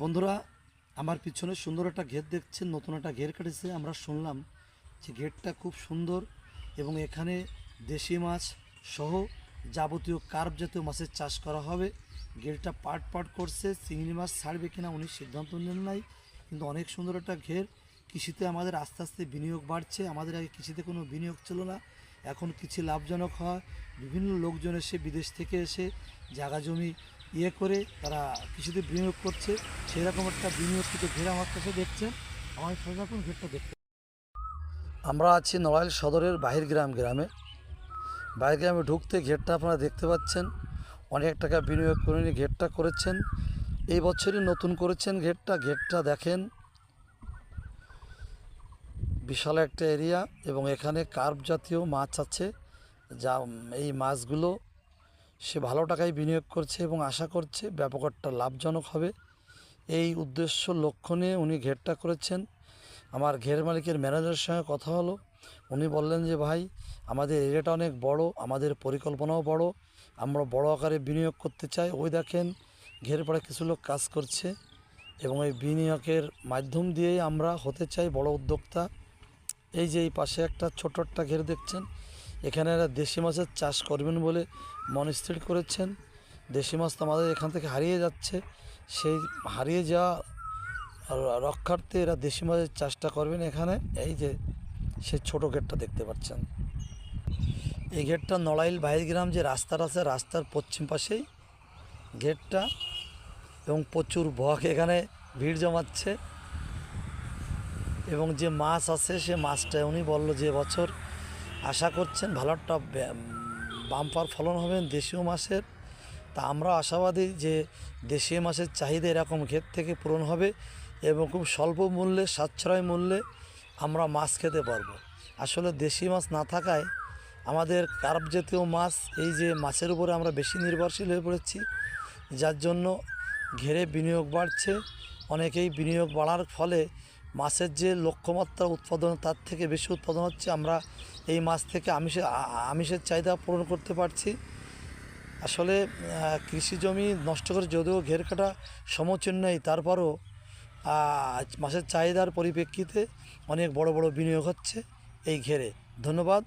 বন্ধুরা, আমার পিছনে সুন্দর একটা ঘের দেখছেন, নতুন একটা ঘের কেটেছে। আমরা শুনলাম যে ঘেরটা খুব সুন্দর এবং এখানে দেশি মাছ সহ যাবতীয় কার্প জাতীয় মাছের চাষ করা হবে। ঘেরটা পাট পাট করছে, চিংড়ি মাছ ছাড়বে কিনা উনি সিদ্ধান্ত নেন নাই, কিন্তু অনেক সুন্দর একটা ঘের। কৃষিতে আমাদের আস্তে আস্তে বিনিয়োগ বাড়ছে, আমাদের আগে কৃষিতে কোনো বিনিয়োগ ছিল না, এখন কিছু লাভজনক হয়। বিভিন্ন লোকজন এসে বিদেশ থেকে এসে জায়গা জমি ইয়ে করে তারা কৃষিতে বিনিয়োগ করছে, সেরকম একটা বিনিয়োগকৃত ঘের আমার কাছে দেখছেন আমার সেরকম ঘেরটা দেখতে আমরা আছি নড়াইল সদরের বাহির গ্রাম। গ্রামে বাহির গ্রামে ঢুকতে ঘেরটা আপনারা দেখতে পাচ্ছেন। অনেক টাকা বিনিয়োগ করে নিয়ে ঘেরটা করেছেন। এই বছরই নতুন করেছেন ঘেরটা। ঘেরটা দেখেন। বিশাল একটা এরিয়া এবং এখানে কার্প জাতীয় মাছ আছে। যা এই মাছগুলো সে ভালো টাকায় বিনিয়োগ করছে এবং আশা করছে ব্যাপকটা লাভজনক হবে। এই উদ্দেশ্য লক্ষ্য নিয়ে উনি ঘেরটা করেছেন। আমার ঘের মালিকের ম্যানেজারের সঙ্গে কথা হলো। উনি বললেন যে, ভাই, আমাদের এরিয়াটা অনেক বড়, আমাদের পরিকল্পনাও বড়। আমরা বড় আকারে বিনিয়োগ করতে চাই। ওই দেখেন, ঘের পরে কিছু লোক কাজ করছে এবং এই বিনিয়োগের মাধ্যম দিয়েই আমরা হতে চাই বড় উদ্যোক্তা। এই যে এই পাশে একটা ছোট একটা ঘের দেখছেন এখানে এরা দেশি মাছের চাষ করবেন বলে মন স্থির করেছেন। দেশি মাছ তো আমাদের এখান থেকে হারিয়ে যাচ্ছে। সেই হারিয়ে যাওয়া রক্ষার্থে এরা দেশি মাছের চাষটা করবেন এখানে। এই যে সেই ছোট গেটটা দেখতে পাচ্ছেন। এই গেটটা নড়াইল গ্রাম যে রাস্তাটা আছে, রাস্তার পশ্চিম পাশেই গেটটা এবং প্রচুর বক এখানে ভিড় জমাচ্ছে। এবং যে মাছ আছে, সে মাছটা উনি বলল যে বছর আশা করছেন ভালো একটা বাম্পার ফলন হবেন দেশীয় মাছের। তা আমরা আশাবাদী যে দেশীয় মাছের চাহিদা এরকম ক্ষেত থেকে পূরণ হবে এবং খুব স্বল্প মূল্যে, সাশ্রয় মূল্যে আমরা মাছ খেতে পারব। আসলে দেশি মাছ না থাকায় আমাদের কার্প জাতীয় মাছ এই যে মাছের উপরে আমরা বেশি নির্ভরশীল হয়ে পড়েছি, যার জন্য ঘেরে বিনিয়োগ বাড়ছে। অনেকেই বিনিয়োগ বাড়ার ফলে মাছের যে লক্ষ্যমাত্রা উৎপাদন, তার থেকে বেশি উৎপাদন হচ্ছে। আমরা এই মাছ থেকে আমিষে আমিষের চাহিদা পূরণ করতে পারছি। আসলে কৃষি জমি নষ্ট করে যদিও ঘের কাটা সমচীন নেই, তারপরও মাছের চাহিদার পরিপ্রেক্ষিতে অনেক বড় বড় বিনিয়োগ হচ্ছে এই ঘেরে। ধন্যবাদ।